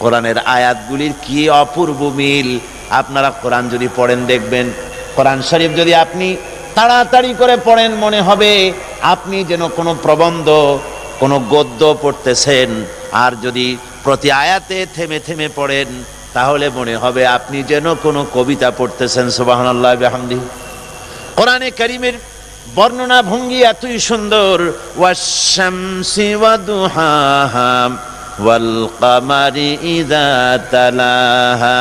কোরআনের আয়াতগুলির কি অপূর্ব মিল? আপনারা কোরআন যদি পড়েন, দেখবেন কোরআন শরীফ যদি আপনি তাড়াতাড়ি করে পড়েন, মনে হবে আপনি যেন কোনো প্রবন্ধ, কোনো গদ্য পড়তেছেন। আর যদি প্রতি আয়াতে থেমে থেমে পড়েন, তাহলে মনে হবে আপনি যেন কোনো কবিতা পড়তেছেন সুবাহন আল্লাহ বেহামদি। কোরআনে করিমের বর্ণনা ভঙ্গি এতই সুন্দর ওয়াশামসি ওয়াদুহাহা ওয়াল কামারি ইদা তালাহা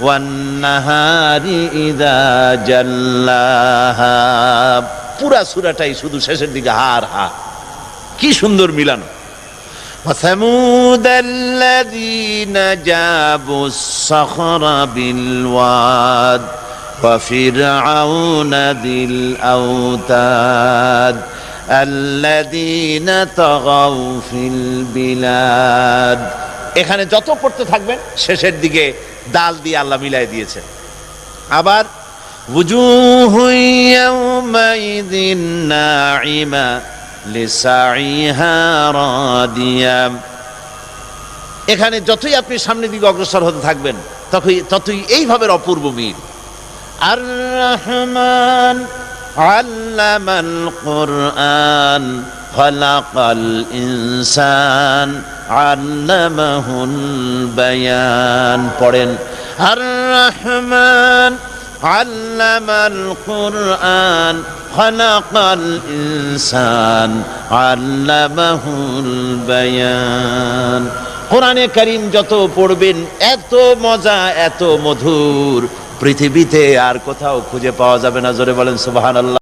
ওয়ান নাহারি ইদা জাল্লাহা পুরা সূরাটাই শুধু শেষের দিকে হার হা কি সুন্দর মিলানো وثمود الذين جابوا الصخر بالواد وفرعون ذي الأوتاد এখানে যত পড়তে থাকবেন, শেষের দিকে দাল দিয়ে আল্লাহ মিলাই দিয়েছেন। আবার এখানে যতই আপনি সামনের দিকে অগ্রসর হতে থাকবেন, ততই ততই এইভাবে অপূর্ব মিল। আর রহমান আল্লামাল কোরআন, খলাকাল ইনসান, আল্লামাহুল বায়ান। পড়েন রহমান আল্লামাল কোরআন, খলাকাল ইনসান, আল্লামাহুল বায়ান। কোরআনে করিম যত পড়বেন, এত মজা, এত মধুর। পৃথিবীতে আর কোথাও খুঁজে পাওয়া যাবে না। জোরে বলেন সুবহানাল্লাহ।